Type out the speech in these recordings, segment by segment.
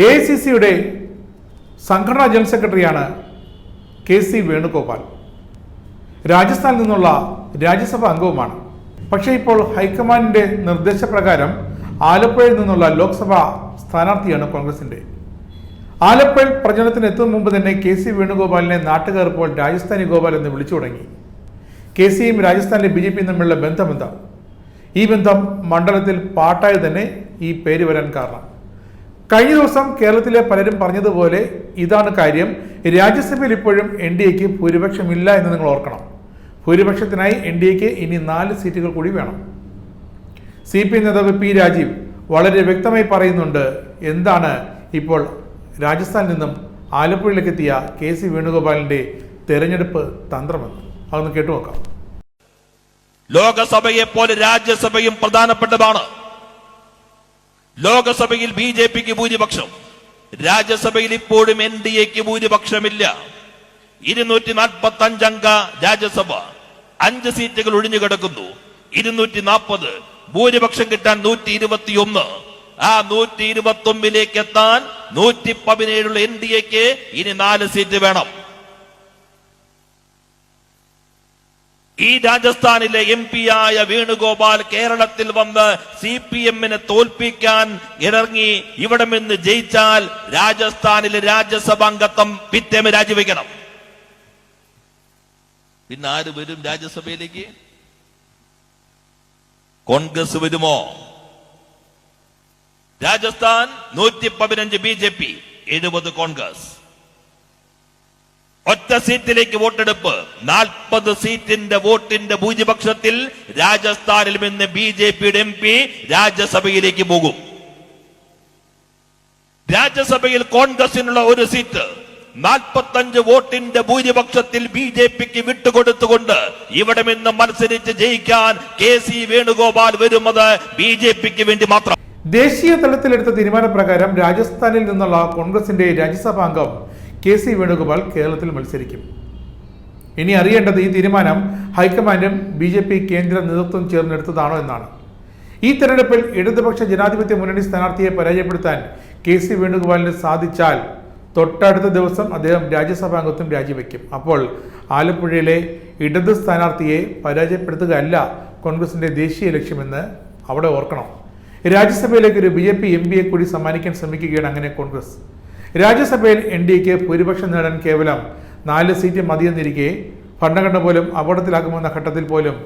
A I C സിയുടെ സംഘടനാ general സെക്രട്ടറിയാണ് കെ സി വേണുഗോപാൽ. രാജസ്ഥാനിൽ നിന്നുള്ള രാജ്യസഭാ അംഗവുമാണ്. പക്ഷേ ഇപ്പോൾ ഹൈക്കമാൻഡിന്റെ നിർദ്ദേശപ്രകാരം ആലപ്പുഴയിൽ നിന്നുള്ള ലോക്സഭാ സ്ഥാനാർത്ഥിയാണ് കോൺഗ്രസിന്റെ. ആലപ്പുഴ പ്രചരണത്തിന് എത്തും മുമ്പ് തന്നെ കെ സി വേണുഗോപാലിനെ നാട്ടുകാർ ഇപ്പോൾ രാജസ്ഥാനി ഗോപാൽ എന്ന് വിളിച്ചു തുടങ്ങി. കെ സിയും രാജസ്ഥാനിലെ ബി ജെ പിയും തമ്മിലുള്ള ബന്ധമെന്താ ഈ ബന്ധം മണ്ഡലത്തിൽ പാട്ടായി തന്നെ ഈ പേര് വരാൻ കാരണം. കഴിഞ്ഞ ദിവസം കേരളത്തിലെ പലരും പറഞ്ഞതുപോലെ ഇതാണ് കാര്യം. രാജ്യസഭയിൽ ഇപ്പോഴും എൻ ഡി എക്ക് ഭൂരിപക്ഷമില്ല എന്ന് നിങ്ങൾ ഓർക്കണം. ഭൂരിപക്ഷത്തിനായി എൻ ഡി എക്ക് ഇനി നാല് സീറ്റുകൾ കൂടി വേണം. സി പി നേതാവ് പി രാജീവ് വളരെ വ്യക്തമായി പറയുന്നുണ്ട് എന്താണ് ഇപ്പോൾ രാജസ്ഥാനിൽ നിന്നും ആലപ്പുഴയിലേക്ക് എത്തിയ കെ സി വേണുഗോപാലിന്റെ തെരഞ്ഞെടുപ്പ് തന്ത്രമെന്ന്. അതൊന്ന് കേട്ടുനോക്കാം ലോകസഭയെ പോലെ രാജ്യസഭയും പ്രധാനപ്പെട്ടതാണ്. ലോകസഭയിൽ ബി ജെ പിക്ക് ഭൂരിപക്ഷം. രാജ്യസഭയിൽ ഇപ്പോഴും എൻ ഡി എക്ക് ഭൂരിപക്ഷമില്ല. ഇരുന്നൂറ്റി നാൽപ്പത്തി അഞ്ചംഗ രാജ്യസഭ അഞ്ച് സീറ്റുകൾ ഒഴിഞ്ഞു കിടക്കുന്നു. ഇരുന്നൂറ്റി നാൽപ്പത് ഭൂരിപക്ഷം കിട്ടാൻ നൂറ്റി ഇരുപത്തിയൊന്ന് ആ നൂറ്റി ഇരുപത്തി ഒന്നിലേക്ക് എത്താൻ നൂറ്റി പതിനേഴുള്ള എൻ ഡി എക്ക് ഇനി നാല് സീറ്റ് വേണം. ഈ രാജസ്ഥാനിലെ എം പി ആയ വേണുഗോപാൽ കേരളത്തിൽ വന്ന് സി പി എമ്മിനെ തോൽപ്പിക്കാൻ ഇറങ്ങി ഇവിടെ നിന്ന് ജയിച്ചാൽ രാജസ്ഥാനിലെ രാജ്യസഭാംഗത്വം പിറ്റേമ രാജിവെക്കണം. പിന്നെ ആര് വരും രാജ്യസഭയിലേക്ക്? കോൺഗ്രസ് വരുമോ? രാജസ്ഥാൻ നൂറ്റി പതിനഞ്ച് ബി ജെ പി എഴുപത് കോൺഗ്രസ്. ഒറ്റ സീറ്റിലേക്ക് വോട്ടെടുപ്പ്. നാൽപ്പത് സീറ്റിന്റെ വോട്ടിന്റെ ഭൂരിപക്ഷത്തിൽ രാജസ്ഥാനിൽ നിന്ന് ബി ജെ പിയുടെ എം പി രാജ്യസഭയിലേക്ക് പോകും. രാജ്യസഭയിൽ കോൺഗ്രസിനുള്ള ഒരു സീറ്റ് നാൽപ്പത്തഞ്ച് വോട്ടിന്റെ ഭൂരിപക്ഷത്തിൽ ബി ജെ പിക്ക് വിട്ടുകൊടുത്തുകൊണ്ട് ഇവിടെ നിന്ന് മത്സരിച്ച് ജയിക്കാൻ കെ സി വേണുഗോപാൽ വരുന്നത് ബി ജെ പിക്ക് വേണ്ടി മാത്രം. ദേശീയ തലത്തിലെടുത്ത തീരുമാനപ്രകാരം രാജസ്ഥാനിൽ നിന്നുള്ള കോൺഗ്രസിന്റെ രാജ്യസഭാ അംഗം കെ സി വേണുഗോപാൽ കേരളത്തിൽ മത്സരിക്കും. ഇനി അറിയേണ്ടത് ഈ തീരുമാനം ഹൈക്കമാൻഡും ബി ജെ പി കേന്ദ്ര നേതൃത്വം ചേർന്നെടുത്തതാണോ എന്നാണ്. ഈ തെരഞ്ഞെടുപ്പിൽ ഇടതുപക്ഷ ജനാധിപത്യ മുന്നണി സ്ഥാനാർത്ഥിയെ പരാജയപ്പെടുത്താൻ കെ സി വേണുഗോപാലിന് സാധിച്ചാൽ തൊട്ടടുത്ത ദിവസം അദ്ദേഹം രാജ്യസഭാംഗത്വം രാജിവെക്കും. അപ്പോൾ ആലപ്പുഴയിലെ ഇടത് സ്ഥാനാർത്ഥിയെ പരാജയപ്പെടുത്തുകയല്ല കോൺഗ്രസിന്റെ ദേശീയ ലക്ഷ്യമെന്ന് അവിടെ ഓർക്കണം. രാജ്യസഭയിലേക്ക് ഒരു ബി ജെ പി എം പിയെ കൂടി സമ്മാനിക്കാൻ ശ്രമിക്കുകയാണ് അങ്ങനെ കോൺഗ്രസ്. രാജ്യസഭയിൽ എൻ ഡി എക്ക് ഭൂരിപക്ഷം നേടാൻ കേവലം നാല് സീറ്റ് മതിയെന്നിരിക്കെ ഭരണഘടന പോലും അപകടത്തിലാക്കുമെന്ന ഘട്ടത്തിൽ പോലും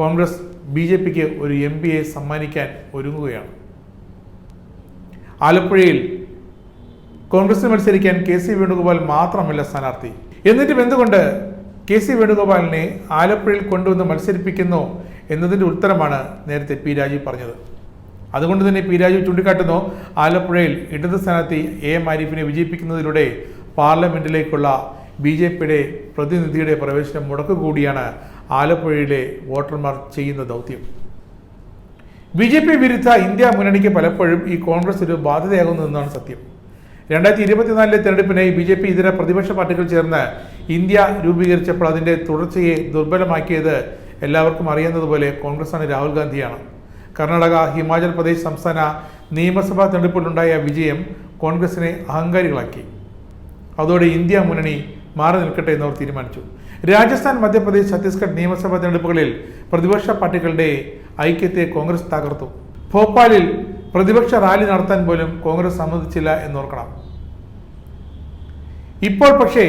കോൺഗ്രസ് ബി ജെ പിക്ക് ഒരു എം പിയെ സമ്മാനിക്കാൻ ഒരുങ്ങുകയാണ്. ആലപ്പുഴയിൽ കോൺഗ്രസിന് മത്സരിക്കാൻ കെ സി വേണുഗോപാൽ മാത്രമല്ല സ്ഥാനാർത്ഥി. എന്നിട്ടും എന്തുകൊണ്ട് കെ സി വേണുഗോപാലിനെ ആലപ്പുഴയിൽ കൊണ്ടുവന്ന് മത്സരിപ്പിക്കുന്നു എന്നതിന്റെ ഉത്തരമാണ് നേരത്തെ പി രാജീവ് പറഞ്ഞത്. അതുകൊണ്ട് തന്നെ പി രാജു ചൂണ്ടിക്കാട്ടുന്നു ആലപ്പുഴയിൽ ഇടത് സ്ഥാനാർത്ഥി എ. എം ആരിഫിനെ വിജയിപ്പിക്കുന്നതിലൂടെ പാർലമെന്റിലേക്കുള്ള ബി ജെ പിയുടെ പ്രതിനിധിയുടെ പ്രവേശനം മുടക്കുകൂടിയാണ് ആലപ്പുഴയിലെ വോട്ടർമാർ ചെയ്യുന്ന ദൗത്യം. ബി ജെ പി വിരുദ്ധ ഇന്ത്യ മുന്നണിക്ക് പലപ്പോഴും ഈ കോൺഗ്രസ് ഒരു ബാധ്യതയാകുന്നതെന്നാണ് സത്യം. രണ്ടായിരത്തി ഇരുപത്തിനാലിലെ തെരഞ്ഞെടുപ്പിനായി ബി ജെ പി ഇതര പ്രതിപക്ഷ പാർട്ടികൾ ചേർന്ന് ഇന്ത്യ രൂപീകരിച്ചപ്പോൾ അതിന്റെ തുടർച്ചയെ ദുർബലമാക്കിയത് എല്ലാവർക്കും അറിയുന്നതുപോലെ കോൺഗ്രസ് ആണ് രാഹുൽ ഗാന്ധിയാണ്. കർണാടക ഹിമാചൽ പ്രദേശ് സംസ്ഥാന നിയമസഭാ തെരഞ്ഞെടുപ്പിലുണ്ടായ വിജയം കോൺഗ്രസിനെ അഹങ്കാരികളാക്കി. അതോടെ ഇന്ത്യ മുന്നണി മാറി നിൽക്കട്ടെ എന്നവർ തീരുമാനിച്ചു. രാജസ്ഥാൻ മധ്യപ്രദേശ് ഛത്തീസ്ഗഡ് നിയമസഭാ തെരഞ്ഞെടുപ്പുകളിൽ പ്രതിപക്ഷ പാർട്ടികളുടെ ഐക്യത്തെ കോൺഗ്രസ് തകർത്തു. ഭോപ്പാലിൽ പ്രതിപക്ഷ റാലി നടത്താൻ പോലും കോൺഗ്രസ് സമ്മതിച്ചില്ല എന്നോർക്കണം. ഇപ്പോൾ പക്ഷേ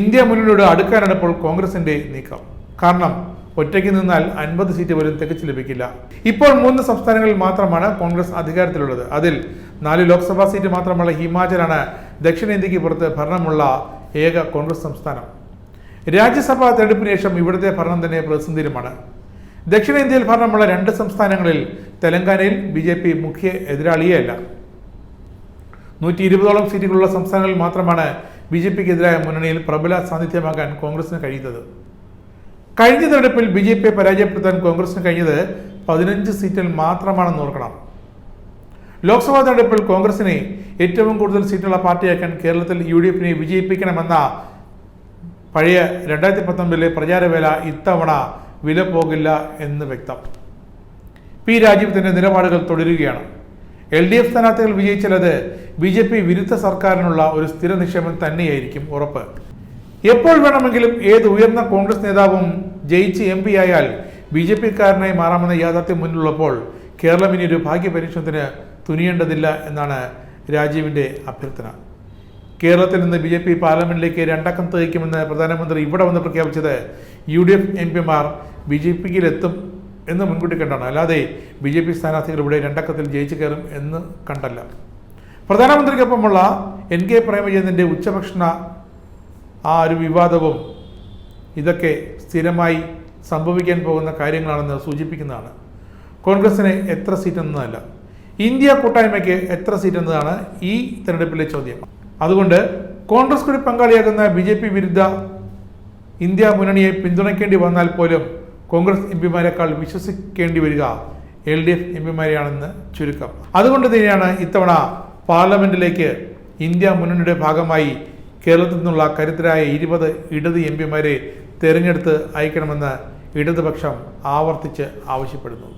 ഇന്ത്യ മുന്നണിയോട് അടുക്കാനാണ് ഇപ്പോൾ കോൺഗ്രസിന്റെ നീക്കം. കാരണം ഒറ്റയ്ക്ക് നിന്നാൽ അൻപത് സീറ്റ് പോലും തികച്ചു ലഭിക്കില്ല. ഇപ്പോൾ മൂന്ന് സംസ്ഥാനങ്ങളിൽ മാത്രമാണ് കോൺഗ്രസ് അധികാരത്തിലുള്ളത്. അതിൽ നാല് ലോക്സഭാ സീറ്റ് മാത്രമുള്ള ഹിമാചലാണ് ദക്ഷിണേന്ത്യക്ക് പുറത്ത് ഭരണമുള്ള ഏക കോൺഗ്രസ് സംസ്ഥാനം. രാജ്യസഭാ തെരഞ്ഞെടുപ്പിന് ശേഷം ഇവിടുത്തെ ഭരണം തന്നെ പ്രതിസന്ധിയിലുമാണ്. ദക്ഷിണേന്ത്യയിൽ ഭരണമുള്ള രണ്ട് സംസ്ഥാനങ്ങളിൽ തെലങ്കാനയിൽ ബി ജെ പി മുഖ്യ എതിരാളിയല്ല നൂറ്റി ഇരുപതോളം സീറ്റുകളുള്ള സംസ്ഥാനങ്ങളിൽ മാത്രമാണ് ബി ജെ പിക്ക് എതിരായ മുന്നണിയിൽ പ്രബല സാന്നിധ്യമാകാൻ കോൺഗ്രസിന് കഴിയുന്നത്. കഴിഞ്ഞ തെരഞ്ഞെടുപ്പിൽ ബി ജെ പിയെ പരാജയപ്പെടുത്താൻ കോൺഗ്രസിന് കഴിഞ്ഞത് പതിനഞ്ച് സീറ്റിൽ മാത്രമാണെന്ന് ഓർക്കണം. ലോക്സഭാ തെരഞ്ഞെടുപ്പിൽ കോൺഗ്രസിനെ ഏറ്റവും കൂടുതൽ സീറ്റുള്ള പാർട്ടിയാക്കാൻ കേരളത്തിൽ യു ഡി എഫിനെ വിജയിപ്പിക്കണമെന്ന പഴയ രണ്ടായിരത്തി പത്തൊമ്പതിലെ പ്രചാരവേല ഇത്തവണ വില പോകില്ല എന്ന് വ്യക്തം. പി രാജീവ് നിലപാടുകൾ തുടരുകയാണ്. എൽ ഡി എഫ് സ്ഥാനാർത്ഥികൾ വിജയിച്ചാൽ അത് ബി ജെ പി വിരുദ്ധ സർക്കാരിനുള്ള ഒരു സ്ഥിര നിക്ഷേപം തന്നെയായിരിക്കും ഉറപ്പ്. എപ്പോൾ വേണമെങ്കിലും ഏത് ഉയർന്ന കോൺഗ്രസ് നേതാവും ജയിച്ച് എം പി ആയാൽ ബി ജെ പിക്കാരനായി മാറാമെന്ന യാഥാർത്ഥ്യം മുന്നിലുള്ളപ്പോൾ കേരളം ഇനി ഒരു ഭാഗ്യ പരീക്ഷണത്തിന് തുനിയേണ്ടതില്ല എന്നാണ് രാജീവിന്റെ അഭ്യർത്ഥന. കേരളത്തിൽ നിന്ന് ബി ജെ പി പാർലമെന്റിലേക്ക് രണ്ടക്കം തയ്ക്കുമെന്ന് പ്രധാനമന്ത്രി ഇവിടെ വന്ന് പ്രഖ്യാപിച്ചത് യു ഡി എഫ് എം പിമാർ ബി ജെ പിയിലെത്തും എന്ന് മുൻകൂട്ടി കണ്ടാണ്. അല്ലാതെ ബി ജെ പി സ്ഥാനാർത്ഥികൾ ഇവിടെ രണ്ടക്കത്തിൽ ജയിച്ചു കയറും എന്ന് കണ്ടല്ല. പ്രധാനമന്ത്രിക്കൊപ്പമുള്ള എൻ കെ പ്രേമചന്ദ്രന്റെ ഉച്ചഭക്ഷണ ആ ഒരു വിവാദവും ഇതൊക്കെ സ്ഥിരമായി സംഭവിക്കാൻ പോകുന്ന കാര്യങ്ങളാണെന്ന് സൂചിപ്പിക്കുന്നതാണ്. കോൺഗ്രസിന് എത്ര സീറ്റ് എന്നതല്ല. ഇന്ത്യ കൂട്ടായ്മയ്ക്ക് എത്ര സീറ്റ് എന്നതാണ് ഈ തെരഞ്ഞെടുപ്പിലെ ചോദ്യം. അതുകൊണ്ട് കോൺഗ്രസ് കൂടി പങ്കാളിയാകുന്ന ബി ജെ പി വിരുദ്ധ ഇന്ത്യ മുന്നണിയെ പിന്തുണയ്ക്കേണ്ടി വന്നാൽ പോലും കോൺഗ്രസ് എം പിമാരെക്കാൾ വിശ്വസിക്കേണ്ടി വരിക എൽ ഡി എഫ് എം പിമാരെയാണെന്ന് ചുരുക്കം. അതുകൊണ്ട് തന്നെയാണ് ഇത്തവണ പാർലമെന്റിലേക്ക് ഇന്ത്യ മുന്നണിയുടെ ഭാഗമായി കേരളത്തിൽ നിന്നുള്ള കരുത്തരായ ഇരുപത് ഇടത് എം പിമാരെ തെരഞ്ഞെടുത്ത് അയക്കണമെന്ന് ഇടതുപക്ഷം ആവർത്തിച്ച് ആവശ്യപ്പെടുന്നു.